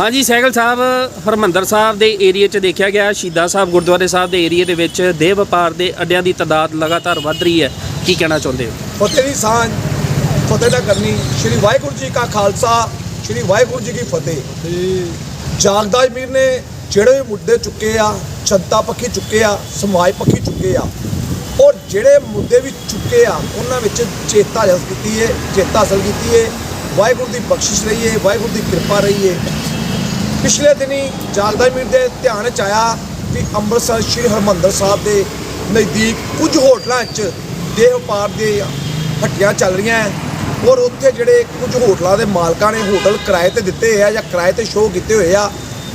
ਹਾਂਜੀ, ਸੈਗਲ ਸਾਹਿਬ, ਹਰਮੰਦਰ ਸਾਹਿਬ ਦੇ ਏਰੀਆ 'ਚ ਦੇਖਿਆ ਗਿਆ, ਸ਼ਹੀਦਾਂ ਸਾਹਿਬ ਗੁਰਦੁਆਰੇ ਸਾਹਿਬ ਦੇ ਏਰੀਆ ਦੇ ਵਿੱਚ ਦੇਹ ਵਪਾਰ ਦੇ ਅੱਡਿਆਂ ਦੀ ਤਾਦਾਦ ਲਗਾਤਾਰ ਵੱਧ ਰਹੀ ਹੈ। ਕੀ ਕਹਿਣਾ ਚਾਹੁੰਦੇ ਹੋ? ਫਤਿਹ ਦੀ ਸਾਂਝ, ਫਤਿਹ ਦਾ ਕਰਨੀ। ਸ਼੍ਰੀ ਵਾਹਿਗੁਰੂ ਜੀ ਕਾ ਖਾਲਸਾ, ਸ਼੍ਰੀ ਵਾਹਿਗੁਰੂ ਜੀ ਕੀ ਫਤਿਹ। ਜਾਗਦਾਜ ਵੀਰ ਨੇ ਜਿਹੜੇ ਵੀ ਮੁੱਦੇ ਚੁੱਕੇ ਆ ਜਨਤਾ ਪੱਖੀ ਚੁੱਕੇ ਆ, ਸਮਾਜ ਪੱਖੀ ਚੁੱਕੇ ਆ, ਔਰ ਜਿਹੜੇ ਮੁੱਦੇ ਵੀ ਚੁੱਕੇ ਆ, ਉਹਨਾਂ ਵਿੱਚ ਚੇਤਾ ਹਾਸਲ ਕੀਤੀ ਹੈ ਚੇਤਾ ਹਾਸਲ ਕੀਤੀ ਹੈ ਵਾਹਿਗੁਰੂ ਦੀ ਬਖਸ਼ਿਸ਼ ਰਹੀ ਹੈ ਵਾਹਿਗੁਰੂ ਦੀ ਕਿਰਪਾ ਰਹੀ ਹੈ ਪਿਛਲੇ ਦਿਨੀ ਜਾਗਦਾ ਮੀਰ ਦੇ ਧਿਆਨ ਚ ਆਇਆ ਕਿ ਅੰਮ੍ਰਿਤਸਰ ਸ਼੍ਰੀ ਹਰਮੰਦਰ ਸਾਹਿਬ ਦੇ ਨਜ਼ਦੀਕ ਕੁਝ ਹੋਟਲਾਂ 'ਚ ਦੇਹ ਵਪਾਰ ਦੇ ਹੱਟੀਆਂ ਚੱਲ ਰਹੀਆਂ ਹੈ ਔਰ ਉੱਥੇ ਜਿਹੜੇ ਕੁਝ ਹੋਟਲਾਂ ਦੇ ਮਾਲਕਾਂ ਨੇ ਹੋਟਲ ਕਿਰਾਏ ਤੇ ਦਿੱਤੇ ਹੋਏ ਆ ਜਾਂ ਕਿਰਾਏ ਤੇ ਸ਼ੋਅ ਕੀਤੇ ਹੋਏ ਆ,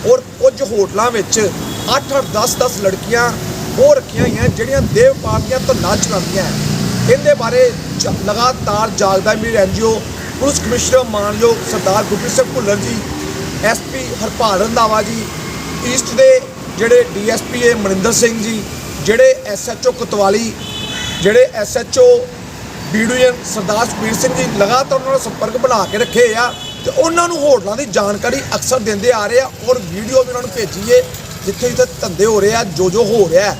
ਔਰ ਕੁਝ ਹੋਟਲਾਂ ਵਿੱਚ 8-8 10-10 ਲੜਕੀਆਂ ਉਹ ਰੱਖੀਆਂ ਹੋਈਆਂ ਜਿਹੜੀਆਂ ਦੇਹ ਵਪਾਰ ਦੀਆਂ ਧੰਦਾ ਚਲਾਉਂਦੀਆਂ ਹੈ। ਇਹਦੇ ਬਾਰੇ ਜ- ਲਗਾਤਾਰ ਜਾਗਦਾ ਵੀਰ ਐਨਜੀਓ ਪੁਲਿਸ ਕਮਿਸ਼ਨਰ ਮਾਨਯੋਗ ਸਰਦਾਰ ਗੁਰਪ੍ਰੀਤ ਸਿੰਘ ਭੁੱਲਰ ਜੀ ਐਸਪੀ ਹਰਪਾਲ ਰੰਧਾਵਾ ਜੀ ਈਸਟ ਦੇ ਜਿਹੜੇ ਡੀਐਸਪੀ ਏ ਮਨਿੰਦਰ ਸਿੰਘ ਜੀ, ਜਿਹੜੇ ਐਸਐਚਓ ਕੁਤਵਾਲੀ, ਜਿਹੜੇ ਐਸਐਚਓ ਬੀਡੀਐਨ ਸਰਦਾਰ ਸੁਖਬੀਰ ਸਿੰਘ ਜੀ ਲਗਾਤਾਰ ਉਹਨਾਂ ਨਾਲ ਸੰਪਰਕ ਬਣਾ ਕੇ ਰੱਖੇ ਆ ਤੇ ਉਹਨਾਂ ਨੂੰ ਹੋਟਲਾਂ ਦੀ ਜਾਣਕਾਰੀ ਅਕਸਰ ਦਿੰਦੇ ਆ ਰਹੇ ਆ ਔਰ ਵੀਡੀਓ ਵੀ ਉਹਨਾਂ ਨੂੰ ਭੇਜੀਏ, ਜਿੱਥੇ ਜਿੱਥੇ ਧੰਦੇ ਹੋ ਰਹੇ ਆ, ਜੋ ਜੋ ਹੋ ਰਿਹਾ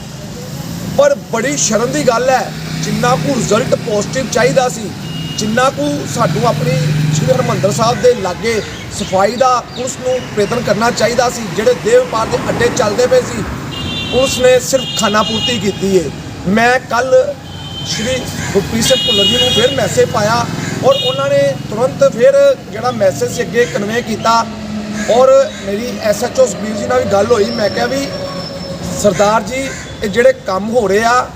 ਪਰ ਬੜੀ ਸ਼ਰਮ ਦੀ ਗੱਲ ਹੈ, ਜਿੰਨਾ ਕੁ ਰਿਜ਼ਲਟ ਪੋਜ਼ਿਟਿਵ ਚਾਹੀਦਾ ਸੀ ਜਿੰਨਾ ਕੁ ਸਾਨੂੰ ਆਪਣੀ ਸ਼੍ਰੀ ਹਰਮੰਦਰ ਸਾਹਿਬ ਦੇ ਲਾਗੇ ਸਫ਼ਾਈ ਦਾ, ਪੁਲਿਸ ਨੂੰ ਪ੍ਰੇਤਨ ਕਰਨਾ ਚਾਹੀਦਾ ਸੀ, ਜਿਹੜੇ ਦੇਵਪਾਰ ਦੇ ਅੱਡੇ ਚੱਲਦੇ ਪਏ ਸੀ, ਉਸ ਨੇ ਸਿਰਫ ਖਾਨਾ ਪੂਰਤੀ ਕੀਤੀ ਹੈ ਮੈਂ ਕੱਲ ਸ਼੍ਰੀ ਗੁਰਪ੍ਰੀਤ ਸਿੰਘ ਭੁੱਲਰ ਜੀ ਨੂੰ ਫਿਰ ਮੈਸੇਜ ਪਾਇਆ ਔਰ ਉਹਨਾਂ ਨੇ ਤੁਰੰਤ ਫਿਰ ਜਿਹੜਾ ਮੈਸੇਜ ਸੀ, ਅੱਗੇ ਕਨਵੇ ਕੀਤਾ ਔਰ ਮੇਰੀ ਐਸਐਚਓ ਸੁਖਬੀਰ ਜੀ ਨਾਲ ਵੀ ਗੱਲ ਹੋਈ। ਮੈਂ ਕਿਹਾ ਵੀ ਸਰਦਾਰ ਜੀ, ਇਹ ਜਿਹੜੇ ਕੰਮ ਹੋ ਰਹੇ ਆ,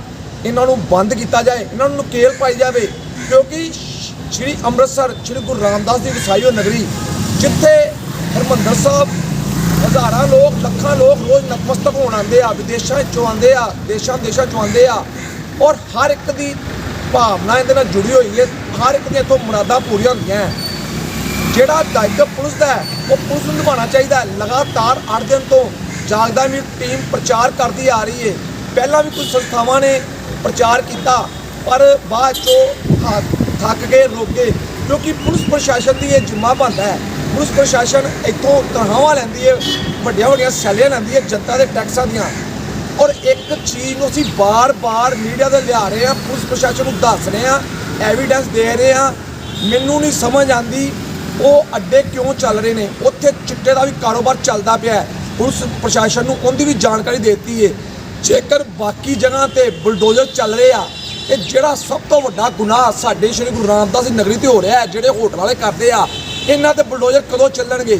ਇਹਨਾਂ ਨੂੰ ਬੰਦ ਕੀਤਾ ਜਾਏ, ਇਹਨਾਂ ਨੂੰ ਨਕੇਲ ਪਾਈ ਜਾਵੇ, ਕਿਉਂਕਿ ਸ਼੍ਰੀ ਅੰਮ੍ਰਿਤਸਰ, ਸ਼੍ਰੀ ਗੁਰੂ ਰਾਮਦਾਸ ਦੀ ਵਸਾਈ ਹੋਈ ਨਗਰੀ, ਜਿੱਥੇ ਹਰਮੰਦਰ ਸਾਹਿਬ, ਹਜ਼ਾਰਾਂ ਲੋਕ, ਲੱਖਾਂ ਲੋਕ ਰੋਜ਼ ਨਤਮਸਤਕ ਹੋਣ ਆਉਂਦੇ ਆ, ਵਿਦੇਸ਼ਾਂ ਚੋਂ ਆਉਂਦੇ ਆ, ਦੇਸ਼ਾਂ ਦੇਸ਼ਾਂ ਚੋਂ ਆਉਂਦੇ ਆ, ਔਰ ਹਰ ਇੱਕ ਦੀ ਭਾਵਨਾ ਇਹਦੇ ਨਾਲ ਜੁੜੀ ਹੋਈ ਹੈ, ਹਰ ਇੱਕ ਦੀਆਂ ਇੱਥੋਂ ਮੁਰਾਦਾਂ ਪੂਰੀਆਂ ਹੁੰਦੀਆਂ ਹੈ। ਜਿਹੜਾ ਦਾਇਿਤਵ ਪੁਲਿਸ ਦਾ ਉਹ ਪੁਲਿਸ ਨੂੰ ਨਿਭਾਉਣਾ ਚਾਹੀਦਾ ਲਗਾਤਾਰ 8 ਦਿਨ ਤੋਂ ਜਾਗਦਾ ਵੀ ਟੀਮ ਪ੍ਰਚਾਰ ਕਰਦੀ ਆ ਰਹੀ ਹੈ। ਪਹਿਲਾਂ ਵੀ ਕੁਝ ਸੰਸਥਾਵਾਂ ਨੇ ਪ੍ਰਚਾਰ ਕੀਤਾ, ਪਰ ਬਾਅਦ ਚੋਂ ਥੱਕ- ਕੇ ਗਏ, ਰੁਕ ਕਿਉਂਕਿ ਪੁਲਿਸ ਪ੍ਰਸ਼ਾਸਨ ਦੀ ਇਹ ਜ਼ਿੰਮਾ ਬਣਦਾ ਹੈ। ਪੁਲਿਸ ਪ੍ਰਸ਼ਾਸਨ ਇੱਥੋਂ ਤਨਖਾਹਾਂ ਲੈਂਦੀ ਹੈ, ਵੱਡੀਆਂ ਵੱਡੀਆਂ ਸੈਲੀਆਂ ਲੈਂਦੀ ਹੈ, ਜਨਤਾ ਦੇ ਟੈਕਸਾਂ ਦੀਆਂ। ਔਰ ਇੱਕ ਚੀਜ਼ ਨੂੰ ਅਸੀਂ ਬਾਰ-ਬਾਰ ਮੀਡੀਆ ਤੇ ਲਿਆ ਰਹੇ ਹਾਂ, ਪੁਲਿਸ ਪ੍ਰਸ਼ਾਸਨ ਨੂੰ ਦੱਸ ਰਹੇ ਹਾਂ ਐਵੀਡੈਂਸ ਦੇ ਰਹੇ ਹਾਂ। ਮੈਨੂੰ ਨਹੀਂ ਸਮਝ ਆਂਦੀ ਉਹ ਅੱਡੇ ਕਿਉਂ ਚੱਲ ਰਹੇ ਨੇ? ਉੱਥੇ ਚਿੱਟੇ ਦਾ ਵੀ ਕਾਰੋਬਾਰ ਚੱਲਦਾ ਪਿਆ ਹੈ। ਪੁਲਿਸ ਪ੍ਰਸ਼ਾਸਨ ਨੂੰ ਉਹਦੀ ਵੀ ਜਾਣਕਾਰੀ ਦੇ ਦਿੱਤੀ ਹੈ। ਜੇਕਰ ਬਾਕੀ ਜਗ੍ਹਾ ਤੇ ਬੁਲਡੋਜ਼ਰ ਚੱਲ ਰਹੇ ਆ ਇਹ ਜਿਹੜਾ ਸਭ ਤੋਂ ਵੱਡਾ ਗੁਨਾਹ ਸਾਡੇ ਸ਼੍ਰੀ ਗੁਰੂ ਰਾਮਦਾਸ ਦੀ ਨਗਰੀ ਤੇ ਹੋ ਰਿਹਾ ਹੈ, ਜਿਹੜੇ ਹੋਟਲ ਵਾਲੇ ਕਰਦੇ ਆ, ਇਹਨਾਂ ਤੇ ਬੁਲਡੋਜ਼ਰ ਕਦੋਂ ਚੱਲਣਗੇ?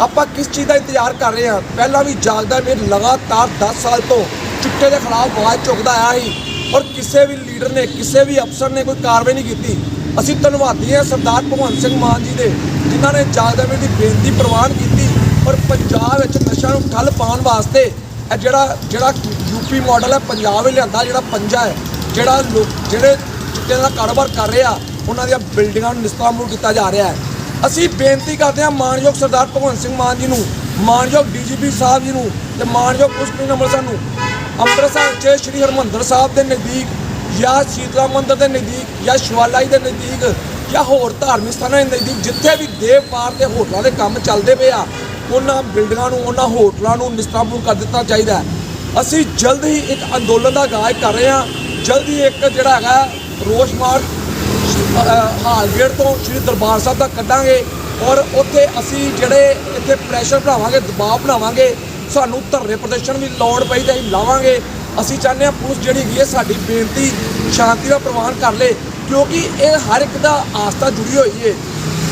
ਆਪਾਂ ਕਿਸ ਚੀਜ਼ ਦਾ ਇੰਤਜ਼ਾਰ ਕਰ ਰਹੇ ਹਾਂ? ਪਹਿਲਾਂ ਵੀ ਜਾਗਦਾ ਮੇਰ ਲਗਾਤਾਰ 10 ਸਾਲ ਤੋਂ ਚਿੱਟੇ ਦੇ ਖਿਲਾਫ ਆਵਾਜ਼ ਚੁੱਕਦਾ ਆਇਆ ਸੀ ਔਰ ਕਿਸੇ ਵੀ ਲੀਡਰ ਨੇ, ਕਿਸੇ ਵੀ ਅਫਸਰ ਨੇ ਕੋਈ ਕਾਰਵਾਈ ਨਹੀਂ ਕੀਤੀ। ਅਸੀਂ ਧੰਨਵਾਦੀ ਹਾਂ ਸਰਦਾਰ ਭਗਵੰਤ ਸਿੰਘ ਮਾਨ ਜੀ ਦੇ, ਜਿਨ੍ਹਾਂ ਨੇ ਜਾਗਦਾ ਮੇਰ ਦੀ ਬੇਨਤੀ ਪ੍ਰਵਾਨ ਕੀਤੀ ਔਰ ਪੰਜਾਬ ਵਿੱਚ ਨਸ਼ਾ ਨੂੰ ਠੱਲ ਪਾਉਣ ਵਾਸਤੇ ਇਹ ਜਿਹੜਾ ਜਿਹੜਾ ਯੂਪੀ ਮਾਡਲ ਹੈ, ਪੰਜਾਬ ਵਿੱਚ ਲਿਆਂਦਾ ਜਿਹੜਾ ਪੰਜਾ ਹੈ ਜਿਹੜਾ ਲੋਕ ਜਿਹੜੇ ਚਿੱਟੇ ਦਾ ਕਾਰੋਬਾਰ ਕਰ ਰਹੇ ਆ ਉਹਨਾਂ ਦੀਆਂ ਬਿਲਡਿੰਗਾਂ ਨੂੰ ਨਿਸਤਾਮੂਲ ਕੀਤਾ ਜਾ ਰਿਹਾ ਹੈ। ਅਸੀਂ ਬੇਨਤੀ ਕਰਦੇ ਹਾਂ ਮਾਨਯੋਗ ਸਰਦਾਰ ਭਗਵੰਤ ਸਿੰਘ ਮਾਨ ਜੀ ਨੂੰ, ਮਾਨਯੋਗ ਡੀਜੀਪੀ ਸਾਹਿਬ ਜੀ ਨੂੰ ਤੇ ਮਾਨਯੋਗ ਪੁਲਿਸ ਕਮਿਸ਼ਨਰ ਅੰਮ੍ਰਿਤਸਰ ਨੂੰ, ਅੰਮ੍ਰਿਤਸਰ 'ਚ ਸ਼੍ਰੀ ਹਰਮੰਦਰ ਸਾਹਿਬ ਦੇ ਨਜ਼ਦੀਕ ਜਾਂ ਸ਼ੀਤਲਾ ਮੰਦਰ ਦੇ ਨਜ਼ਦੀਕ ਜਾਂ ਸ਼ਿਵਾਲਾਈ ਦੇ ਨਜ਼ਦੀਕ ਜਾਂ ਹੋਰ ਧਾਰਮਿਕ ਸਥਾਨਾਂ ਦੇ ਨਜ਼ਦੀਕ ਜਿੱਥੇ ਵੀ ਦੇਵ ਪਾਰ ਤੇ ਹੋਟਲਾਂ ਦੇ ਕੰਮ ਚੱਲਦੇ ਪਏ ਆ, ਉਹਨਾਂ ਬਿਲਡਿੰਗਾਂ ਨੂੰ, ਉਹਨਾਂ ਹੋਟਲਾਂ ਨੂੰ ਨਿਸਤਾਮੂਲ ਕਰ ਦਿੱਤਾ ਚਾਹੀਦਾ ਅਸੀਂ ਜਲਦ ਹੀ ਇੱਕ ਅੰਦੋਲਨ ਦਾ ਆਗਾਜ਼ ਕਰ ਰਹੇ ਹਾਂ। ਜਲਦੀ ਇੱਕ ਜਿਹੜਾ ਹੈਗਾ ਰੋਸ ਮਾਰਚ ਹਾਲਗੇਟ ਤੋਂ ਸ਼੍ਰੀ ਦਰਬਾਰ ਸਾਹਿਬ ਤੱਕ ਕੱਢਾਂਗੇ ਔਰ ਉੱਥੇ ਅਸੀਂ ਜਿਹੜੇ ਇੱਥੇ ਪ੍ਰੈਸ਼ਰ ਬਣਾਵਾਂਗੇ, ਦਬਾਅ ਬਣਾਵਾਂਗੇ, ਸਾਨੂੰ ਧਰਨੇ ਪ੍ਰਦਰਸ਼ਨ ਵੀ ਲੋੜ ਪਈ ਤਾਂ ਅਸੀਂ ਲਾਵਾਂਗੇ। ਅਸੀਂ ਚਾਹੁੰਦੇ ਹਾਂ ਪੁਲਿਸ ਜਿਹੜੀ ਹੈਗੀ ਹੈ ਸਾਡੀ ਬੇਨਤੀ ਸ਼ਾਂਤੀ ਦਾ ਪ੍ਰਵਾਨ ਕਰ ਲੇ, ਕਿਉਂਕਿ ਇਹ ਹਰ ਇੱਕ ਦਾ ਆਸਥਾ ਜੁੜੀ ਹੋਈ ਹੈ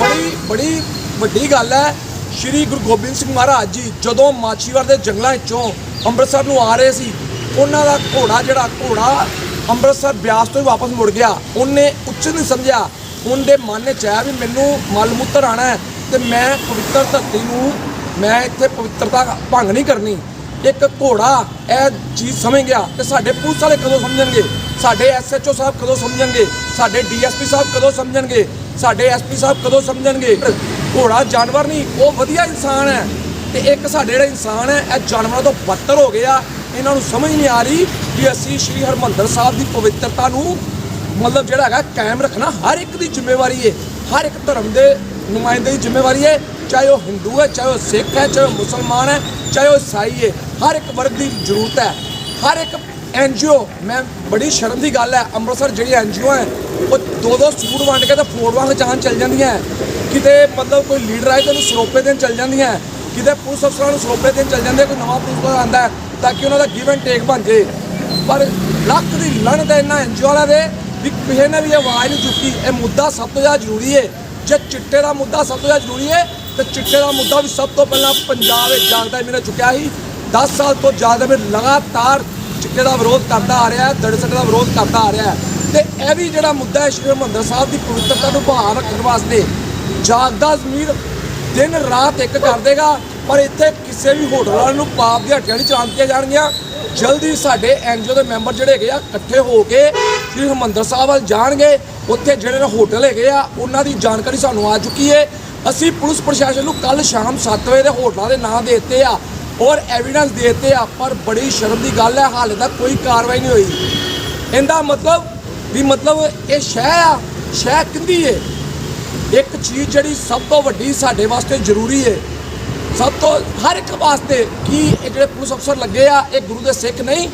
ਬੜੀ ਬੜੀ ਵੱਡੀ ਗੱਲ ਹੈ, ਸ਼੍ਰੀ ਗੁਰੂ ਗੋਬਿੰਦ ਸਿੰਘ ਮਹਾਰਾਜ ਜੀ ਜਦੋਂ ਮਾਛੀਵਾੜ ਦੇ ਜੰਗਲਾਂ ਵਿੱਚੋਂ ਅੰਮ੍ਰਿਤਸਰ ਨੂੰ ਆ ਰਹੇ ਸੀ, ਉਹਨਾਂ ਦਾ ਘੋੜਾ ਜਿਹੜਾ ਘੋੜਾ ਅੰਮ੍ਰਿਤਸਰ ਬਿਆਸ ਤੋਂ ਹੀ ਵਾਪਸ ਮੁੜ ਗਿਆ। ਉਹਨੇ ਉੱਚ ਨਹੀਂ ਸਮਝਿਆ। ਉਹਦੇ ਮਨ ਵਿੱਚ ਆਇਆ ਵੀ ਮੈਨੂੰ ਮਲ ਮੂਤਰ ਆਣਾ ਹੈ ਤੇ ਮੈਂ ਪਵਿੱਤਰ ਧਰਤੀ ਨੂੰ, ਮੈਂ ਇੱਥੇ ਪਵਿੱਤਰਤਾ ਭੰਗ ਨਹੀਂ ਕਰਨੀ। ਇੱਕ ਘੋੜਾ ਇਹ ਚੀਜ਼ ਸਮਝ ਗਿਆ ਤੇ ਸਾਡੇ ਪੁਲਿਸ ਵਾਲੇ ਕਦੋਂ ਸਮਝਣਗੇ? ਸਾਡੇ ਐਸਐਚਓ ਸਾਹਿਬ ਕਦੋਂ ਸਮਝਣਗੇ? ਸਾਡੇ ਡੀਐਸਪੀ ਸਾਹਿਬ ਕਦੋਂ ਸਮਝਣਗੇ? ਸਾਡੇ ਐਸਪੀ ਸਾਹਿਬ ਕਦੋਂ ਸਮਝਣਗੇ? ਘੋੜਾ ਜਾਨਵਰ ਨਹੀਂ, ਉਹ ਵਧੀਆ ਇਨਸਾਨ ਹੈ। ਤੇ ਇੱਕ ਸਾਡੇ ਜਿਹੜਾ ਇਨਸਾਨ ਹੈ, ਇਹ ਜਾਨਵਰਾਂ ਤੋਂ ਬੱਤਰ ਹੋ ਗਿਆ। ਇਹਨਾਂ ਨੂੰ ਸਮਝ ਨਹੀਂ ਆ ਰਹੀ ਕਿ ਅਸੀਂ ਸ਼੍ਰੀ ਹਰਮੰਦਰ ਸਾਹਿਬ ਦੀ ਪਵਿੱਤਰਤਾ ਨੂੰ ਮਤਲਬ ਜਿਹੜਾ ਹੈਗਾ ਕਾਇਮ ਰੱਖਣਾ ਹਰ ਇੱਕ ਦੀ ਜ਼ਿੰਮੇਵਾਰੀ ਹੈ ਹਰ ਇੱਕ ਧਰਮ ਦੇ ਨੁਮਾਇੰਦੇ ਦੀ ਜ਼ਿੰਮੇਵਾਰੀ ਹੈ ਚਾਹੇ ਉਹ ਹਿੰਦੂ ਹੈ, ਚਾਹੇ ਉਹ ਸਿੱਖ ਹੈ, ਚਾਹੇ ਉਹ ਮੁਸਲਮਾਨ ਹੈ, ਚਾਹੇ ਉਹ ਈਸਾਈ ਹੈ ਹਰ ਇੱਕ ਵਰਗ ਦੀ ਜ਼ਰੂਰਤ ਹੈ। ਹਰ ਇੱਕ ਐਨਜੀਓ ਮੈਂ ਬੜੀ ਸ਼ਰਮ ਦੀ ਗੱਲ ਹੈ, ਅੰਮ੍ਰਿਤਸਰ ਜਿਹੜੀ ਐਨਜੀਓ ਹੈ, ਉਹ ਦੋ ਦੋ ਸੂਟ ਵੰਡ ਕੇ ਤਾਂ ਫੋਟੋਆਂ ਖਿਚਾਉਣ ਚੱਲ ਜਾਂਦੀਆਂ ਕਿਤੇ ਮਤਲਬ ਕੋਈ ਲੀਡਰ ਆਏ ਤਾਂ ਉਹਨੂੰ ਸਰੋਪੇ ਦੇਣ ਚੱਲ ਜਾਂਦੀਆਂ ਕਿਤੇ ਪੁਲਿਸ ਅਫਸਰਾਂ ਨੂੰ ਸਰੋਪੇ ਦੇਣ ਚੱਲ ਜਾਂਦੇ ਕੋਈ ਨਵਾਂ ਪੁਲਿਸ ਆਉਂਦਾ ਤਾਂ ਕਿ ਉਹਨਾਂ ਦਾ ਗਿਵ ਐਂਡ ਟੇਕ ਬਣ ਜੇ। ਪਰ ਲੱਖ ਦੀ ਲਣ ਹੈ ਇਹਨਾਂ ਐਨਜੀਓ ਦੇ ਵੀ ਕਿਸੇ ਨੇ ਵੀ ਆਵਾਜ਼ ਨਹੀਂ ਚੁੱਕੀ। ਇਹ ਮੁੱਦਾ ਸਭ ਤੋਂ ਜ਼ਿਆਦਾ ਜ਼ਰੂਰੀ ਹੈ ਜੇ ਚਿੱਟੇ ਦਾ ਮੁੱਦਾ ਸਭ ਤੋਂ ਜ਼ਿਆਦਾ ਜ਼ਰੂਰੀ ਹੈ ਤੇ ਚਿੱਟੇ ਦਾ ਮੁੱਦਾ ਵੀ ਸਭ ਤੋਂ ਪਹਿਲਾਂ ਪੰਜਾਬ ਵਿੱਚ ਜਾਗਦਾ ਮੇਰੇ ਚੁੱਕਿਆ ਸੀ। 10 ਸਾਲ ਤੋਂ ਜਾਗਦਾ ਮੇਰੇ ਲਗਾਤਾਰ ਚਿੱਟੇ ਦਾ ਵਿਰੋਧ ਕਰਦਾ ਆ ਰਿਹਾ ਹੈ ਦੜਸਟ ਦਾ ਵਿਰੋਧ ਕਰਦਾ ਆ ਰਿਹਾ। ਹੈ ਤੇ ਇਹ ਵੀ ਜਿਹੜਾ ਮੁੱਦਾ ਹੈ ਸ਼੍ਰੀ ਹਰਿਮੰਦਰ ਸਾਹਿਬ ਦੀ ਪਵਿੱਤਰਤਾ ਨੂੰ ਬਹਾਲ ਰੱਖਣ ਵਾਸਤੇ ਜਾਗਦਾ ਜ਼ਮੀਰ ਦਿਨ ਰਾਤ ਇੱਕ ਕਰ ਦੇਗਾ। ਪਰ ਇੱਥੇ ਕਿਸੇ ਵੀ ਹੋਟਲ ਵਾਲੇ ਨੂੰ ਪਾਪ ਦੀ ਹੱਟੀਆਂ ਨਹੀਂ ਚਲਾਉਣ ਦਿੱਤੀਆਂ ਜਾਣਗੀਆਂ। ਜਲਦੀ ਸਾਡੇ ਐਨਜੀਓ ਦੇ ਮੈਂਬਰ ਜਿਹੜੇ ਹੈਗੇ ਆ, ਇਕੱਠੇ ਹੋ ਕੇ ਸ਼੍ਰੀ ਹਰਿਮੰਦਰ ਸਾਹਿਬ ਵੱਲ ਜਾਣਗੇ। ਉੱਥੇ ਜਿਹੜੇ ਹੋਟਲ ਹੈਗੇ ਆ, ਉਹਨਾਂ ਦੀ ਜਾਣਕਾਰੀ ਸਾਨੂੰ ਆ ਚੁੱਕੀ ਹੈ ਅਸੀਂ ਪੁਲਿਸ ਪ੍ਰਸ਼ਾਸਨ ਨੂੰ ਕੱਲ ਸ਼ਾਮ 7 ਵਜੇ ਦੇ ਹੋਟਲਾਂ ਦੇ ਨਾਂ ਦੇ ਦਿੱਤੇ ਆ ਔਰ ਐਵੀਡੈਂਸ ਦੇ ਦਿੱਤੇ ਆ, ਪਰ ਬੜੀ ਸ਼ਰਮ ਦੀ ਗੱਲ ਹੈ ਹਾਲੇ ਤੱਕ ਕੋਈ ਕਾਰਵਾਈ ਨਹੀਂ ਹੋਈ। ਇਹਦਾ ਮਤਲਬ, ਵੀ ਮਤਲਬ ਇਹ ਸ਼ਹਿ ਆ, ਸ਼ਹਿ ਕਿੰਦੀ ਹੈ ਇੱਕ ਚੀਜ਼ ਜਿਹੜੀ ਸਭ ਤੋਂ ਵੱਡੀ ਸਾਡੇ ਵਾਸਤੇ ਜ਼ਰੂਰੀ ਹੈ ਸਭ ਤੋਂ ਹਰ ਇੱਕ ਵਾਸਤੇ ਕਿ ਇਹ ਜਿਹੜੇ ਪੁਲਿਸ ਅਫਸਰ ਲੱਗੇ ਆ, ਇਹ ਗੁਰੂ ਦੇ ਸਿੱਖ ਨਹੀਂ।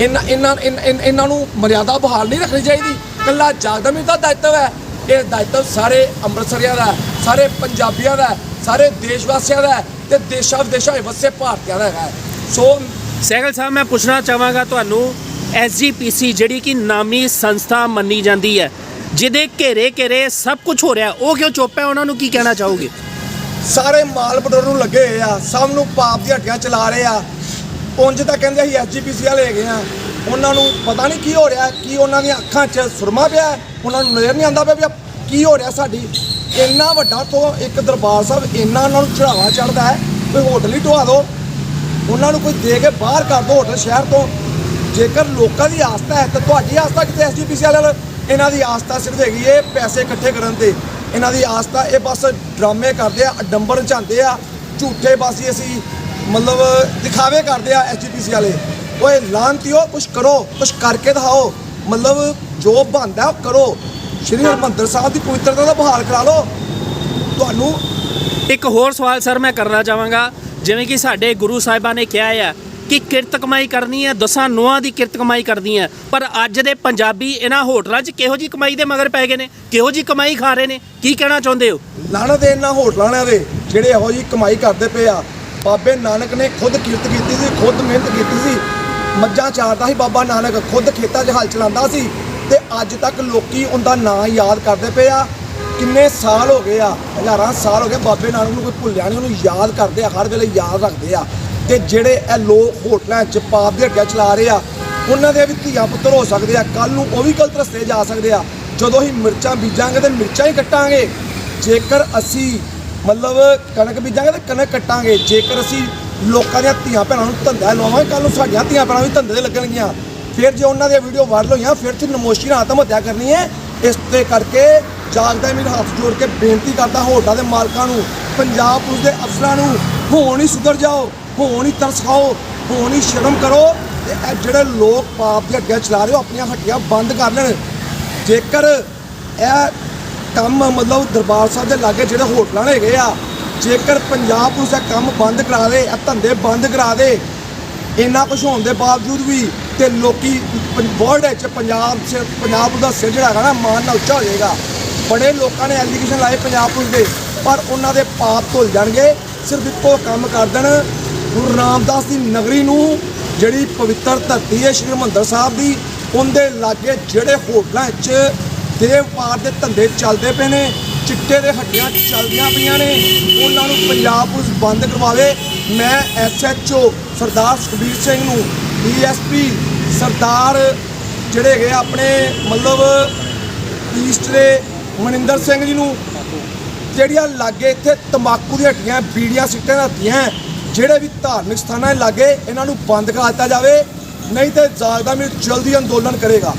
ਇਹਨਾਂ ਇਹਨਾਂ ਇਨ- ਇਨ- ਇਹਨਾਂ ਨੂੰ ਮਰਿਆਦਾ ਬਹਾਲ ਨਹੀਂ ਰੱਖਣੀ ਚਾਹੀਦੀ। ਕੱਲਾ ਜਾਗਦਮੀ ਵੀ ਦਾਇਤਵ ਹੈ। ਇਹ ਦਾਇਤਵ ਸਾਰੇ ਅੰਮ੍ਰਿਤਸਰੀਆਂ ਦਾ ਸਾਰੇ ਪੰਜਾਬੀਆਂ ਦਾ ਸਾਰੇ ਦੇਸ਼ ਵਾਸੀਆਂ ਦਾ ਹੈ ਤੇ ਦੇਸ਼ਾਂ ਵਿਦੇਸ਼ਾਂ ਵਿੱਚ ਵਸੇ ਭਾਰਤੀਆਂ ਦਾ ਹੈ। ਸੋ ਸਹਿਗਲ ਸਾਹਿਬ, ਮੈਂ ਪੁੱਛਣਾ ਚਾਹਾਂਗਾ ਤੁਹਾਨੂੰ ਐਸਜੀਪੀਸੀ ਜਿਹੜੀ ਕਿ ਨਾਮੀ ਸੰਸਥਾ ਮੰਨੀ ਜਾਂਦੀ ਹੈ, ਜਿਹਦੇ ਘੇਰੇ ਘੇਰੇ ਸਭ ਕੁਝ ਹੋ ਰਿਹਾ, ਉਹ ਕਿਉਂ ਚੁੱਪ ਹੈ? ਉਹਨਾਂ ਨੂੰ ਕੀ ਕਹਿਣਾ ਚਾਹੋਗੇ? ਸਾਰੇ ਮਾਲ ਬਟੋਰ ਨੂੰ ਲੱਗੇ ਹੋਏ ਆ, ਸਭ ਨੂੰ ਪਾਪ ਦੀਆਂ ਹੱਡੀਆਂ ਚਲਾ ਰਹੇ ਆ। ਉਂਝ ਤਾਂ ਕਹਿੰਦੇ ਅਸੀਂ ਐਸਜੀਪੀਸੀ ਵਾਲੇ ਹੈਗੇ ਆ। ਉਹਨਾਂ ਨੂੰ ਪਤਾ ਨਹੀਂ ਕੀ ਹੋ ਰਿਹਾ, ਕੀ ਉਹਨਾਂ ਦੀਆਂ ਅੱਖਾਂ 'ਚ ਸੁਰਮਾ ਪਿਆ, ਉਹਨਾਂ ਨੂੰ ਨਜ਼ਰ ਨਹੀਂ ਆਉਂਦਾ ਪਿਆ ਵੀ ਕੀ ਹੋ ਰਿਹਾ ਸਾਡੀ। ਇੰਨਾ ਵੱਡਾ ਤੋਂ ਇੱਕ ਦਰਬਾਰ ਸਾਹਿਬ, ਇੰਨਾ ਉਹਨਾਂ ਨੂੰ ਚੜਾਵਾ ਚੜਦਾ ਹੈ, ਕੋਈ ਹੋਟਲ ਹੀ ਢਵਾ ਦਿਓ ਉਹਨਾਂ ਨੂੰ ਕੋਈ ਦੇ ਕੇ ਬਾਹਰ ਕਰ ਦਿਓ ਹੋਟਲ ਸ਼ਹਿਰ ਤੋਂ। ਜੇਕਰ ਲੋਕਾਂ ਦੀ ਆਸਥਾ ਹੈ, ਤਾਂ ਤੁਹਾਡੀ ਆਸਥਾ ਕਿਤੇ ਐਸਜੀਪੀਸੀ ਵਾਲੇ ਨਾਲ? ਇਹਨਾਂ ਦੀ ਆਸਥਾ ਸਿਰਫ ਹੈਗੀ ਏ ਪੈਸੇ ਇਕੱਠੇ ਕਰਨ ਤੇ। ਇਹਨਾਂ ਦੀ ਆਸਥਾ ਇਹ ਬਸ ਡਰਾਮੇ ਕਰਦੇ ਆ, ਅਡੰਬਰ ਝਾਂਦੇ ਆ, ਝੂਠੇ ਬਾਸੀ ਅਸੀਂ ਮਤਲਬ ਦਿਖਾਵੇ ਕਰਦੇ ਆ ਐਸਜੀਪੀਸੀ ਵਾਲੇ। ਓਏ ਲਾਂਤੀਓ ਕੁਛ ਕਰੋ, ਕੁਛ ਕਰਕੇ ਦਿਖਾਓ। ਮਤਲਬ ਜੋ ਬਣਦਾ ਉਹ ਕਰੋ। ਸ਼੍ਰੀ ਹਰਿਮੰਦਰ ਸਾਹਿਬ ਦੀ ਪਵਿੱਤਰਤਾ ਦਾ ਬਹਾਲ ਕਰਾ ਲਓ। ਤੁਹਾਨੂੰ ਇੱਕ ਹੋਰ ਸਵਾਲ, ਸਰ, ਮੈਂ ਕਰਨਾ ਚਾਹਾਂਗਾ। ਜਿਵੇਂ ਕਿ ਸਾਡੇ ਗੁਰੂ ਸਾਹਿਬਾਂ ਨੇ ਕਿਹਾ ਹੈ ਕਿ ਕਿਰਤ ਕਮਾਈ ਕਰਨੀ ਹੈ, ਦਸਾਂ ਨੋਆਂ ਦੀ ਕਿਰਤ ਕਮਾਈ ਕਰਨੀ ਹੈ। ਪਰ ਅੱਜ ਦੇ ਪੰਜਾਬੀ ਇਹਨਾਂ ਹੋਟਲਾਂ 'ਚ ਕਿਹੋ ਜੀ ਕਮਾਈ ਦੇ ਮਗਰ ਪੈ ਗਏ ਨੇ? ਕਿਹੋ ਜੀ ਕਮਾਈ ਖਾ ਰਹੇ ਨੇ? ਕੀ ਕਹਿਣਾ ਚਾਹੁੰਦੇ ਹੋ? ਲਾਣਤ ਦੇ ਇਹਨਾਂ ਹੋਟਲਾਂ ਵਾਲਿਆਂ ਦੇ ਜਿਹੜੇ ਇਹੋ ਜੀ ਕਮਾਈ ਕਰਦੇ ਪਏ ਆ। ਬਾਬੇ ਨਾਨਕ ਨੇ ਖੁਦ ਕਿਰਤ ਕੀਤੀ ਸੀ, ਖੁਦ ਮਿਹਨਤ ਕੀਤੀ ਸੀ। ਮੱਝਾਂ ਚਾਰਦਾ ਸੀ ਬਾਬਾ ਨਾਨਕ, ਖੁਦ ਖੇਤਾਂ 'ਚ ਹਲ ਚਲਾਉਂਦਾ ਸੀ। ਤੇ ਅੱਜ ਤੱਕ ਲੋਕੀ ਉਹਦਾ ਨਾਂ ਯਾਦ ਕਰਦੇ ਪਏ ਆ। ਕਿੰਨੇ ਸਾਲ ਹੋ ਗਏ ਆ, ਹਜ਼ਾਰਾਂ ਸਾਲ ਹੋ ਗਏ ਬਾਬੇ ਨਾਨਕ ਨੂੰ ਕੋਈ ਭੁੱਲਿਆ ਨਹੀਂ, ਉਹਨੂੰ ਯਾਦ ਕਰਦੇ ਆ, ਹਰ ਵੇਲੇ ਯਾਦ ਰੱਖਦੇ ਆ। ਤੇ ਜਿਹੜੇ ਇਹ ਲੋਕ ਹੋਟਲਾਂ 'ਚ ਪਾਪ ਦੇ ਅੱਗੇ ਚਲਾ ਰਹੇ ਆ, ਉਹਨਾਂ ਦੇ ਵੀ ਧੀਆ ਪੁੱਤਰ ਹੋ ਸਕਦੇ ਆ ਕੱਲ ਨੂੰ ਉਹ ਵੀ ਗਲਤ ਰਸਤੇ ਜਾ ਸਕਦੇ ਆ। ਜਦੋਂ ਅਸੀਂ ਮਿਰਚਾਂ ਬੀਜਾਂਗੇ ਤੇ ਮਿਰਚਾਂ ਹੀ ਕੱਟਾਂਗੇ। ਜੇਕਰ ਅਸੀਂ ਮਤਲਬ ਕਣਕ ਬੀਜਾਂਗੇ ਤੇ ਕਣਕ ਕੱਟਾਂਗੇ। ਜੇਕਰ ਅਸੀਂ ਲੋਕਾਂ ਦੀਆਂ ਧੀਆਂ ਭੈਣਾਂ ਨੂੰ ਧੰਦਾ ਲਵਾਵਾਂਗੇ ਕੱਲ ਨੂੰ ਸਾਡੀਆਂ ਧੀਆਂ ਭੈਣਾਂ ਵੀ ਧੰਦੇ ਤੇ ਲੱਗਣਗੀਆਂ। ਫਿਰ ਜੇ ਉਹਨਾਂ ਦੀਆਂ ਵੀਡੀਓ ਵਾਇਰਲ ਹੋਈਆਂ, ਫਿਰ ਤੇ ਨਮੋਸ਼ੀ ਨਾਲ ਆਤਮ ਹੱਤਿਆ ਕਰਨੀ ਹੈ। ਇਸ ਤੇ ਕਰਕੇ ਜਾਗਦਾ ਮੇਰੇ ਹੱਥ ਜੋੜ ਕੇ ਬੇਨਤੀ ਕਰਦਾ ਹੋਟਲਾਂ ਦੇ ਮਾਲਕਾਂ ਨੂੰ, ਪੰਜਾਬ ਪੁਲਿਸ ਦੇ ਅਫਸਰਾਂ ਨੂੰ, ਹੁਣ ਹੀ ਸੁਧਰ ਜਾਓ। ਹੁਣ ਹੀ ਤਰਸ ਖਾਓ ਹੀ ਸ਼ਰਮ ਕਰੋ। ਤੇ ਇਹ ਜਿਹੜੇ ਲੋਕ ਪਾਪ ਦੀਆਂ ਹੱਡੀਆਂ ਚਲਾ ਰਹੇ ਹੋ, ਆਪਣੀਆਂ ਹੱਡੀਆਂ ਬੰਦ ਕਰ ਲੈਣ। ਜੇਕਰ ਇਹ ਕੰਮ ਮਤਲਬ ਦਰਬਾਰ ਸਾਹਿਬ ਦੇ ਲਾਗੇ ਜਿਹੜੇ ਹੋਟਲਾਂ ਨੇ ਹੈਗੇ ਆ, ਜੇਕਰ ਪੰਜਾਬ ਪੁਲਿਸ ਇਹ ਕੰਮ ਬੰਦ ਕਰਾ ਦੇ, ਇਹ ਧੰਦੇ ਬੰਦ ਕਰਾ ਦੇ, ਇੰਨਾ ਕੁਝ ਹੋਣ ਦੇ ਬਾਵਜੂਦ ਵੀ ਤੇ ਲੋਕੀ ਵਰਲਡ ਵਿੱਚ ਪੰਜਾਬ 'ਚ, ਪੰਜਾਬ ਦਾ ਸਿਰ ਜਿਹੜਾ ਹੈਗਾ ਨਾ ਮਾਨ ਨਾਲ ਉੱਚਾ ਹੋ ਜਾਏਗਾ। ਬੜੇ ਲੋਕਾਂ ਨੇ ਐਲੀਗੇਸ਼ਨ ਲਾਏ ਪੰਜਾਬ ਪੁਲਿਸ ਦੇ, ਪਰ ਉਹਨਾਂ ਦੇ ਪਾਪ ਧੁੱਲ ਜਾਣਗੇ। ਸਿਰਫ ਇੱਕੋ ਕੰਮ ਕਰ ਦੇਣ ਗੁਰੂ ਰਾਮਦਾਸ ਦੀ ਨਗਰੀ ਨੂੰ ਜਿਹੜੀ ਪਵਿੱਤਰ ਧਰਤੀ ਹੈ, ਸ਼੍ਰੀ ਹਰਿਮੰਦਰ ਸਾਹਿਬ ਦੀ, ਉਹਦੇ ਲਾਗੇ ਜਿਹੜੇ ਹੋਟਲਾਂ 'ਚ ਦੇਵਪਾਰ ਦੇ ਧੰਦੇ ਚੱਲਦੇ ਪਏ ਨੇ, ਚਿੱਟੇ ਦੇ ਹੱਡੀਆਂ ਚੱਲਦੀਆਂ ਪਈਆਂ ਨੇ, ਉਹਨਾਂ ਨੂੰ ਪੰਜਾਬ ਪੁਲਿਸ ਬੰਦ ਕਰਵਾਵੇ। ਮੈਂ ਐਸਐਚਓ ਸਰਦਾਰ ਸੁਖਬੀਰ ਸਿੰਘ ਨੂੰ, ਡੀਐਸਪੀ ਸਰਦਾਰ ਜਿਹੜੇ ਹੈਗੇ ਆ ਆਪਣੇ ਮਤਲਬ ਈਸਟ ਦੇ ਮਨਿੰਦਰ ਸਿੰਘ ਜੀ ਨੂੰ, ਜਿਹੜੀਆਂ ਲਾਗੇ ਇੱਥੇ ਤੰਬਾਕੂ ਦੀਆਂ ਹੱਟੀਆਂ ਬੀੜੀਆਂ, ਸਿੱਟਾਂ ਦੀਆਂ ਹੱਟੀਆਂ ਜਿਹੜੇ ਵੀ ਧਾਰਮਿਕ ਸਥਾਨਾਂ ਦੇ ਲਾਗੇ ਇਹਨਾਂ ਨੂੰ ਬੰਦ ਕਰਾ ਦਿੱਤਾ ਜਾਵੇ, ਨਹੀਂ ਤੇ ਜਾਗਦਾ ਮਿਲ ਜਲਦੀ ਅੰਦੋਲਨ ਕਰੇਗਾ।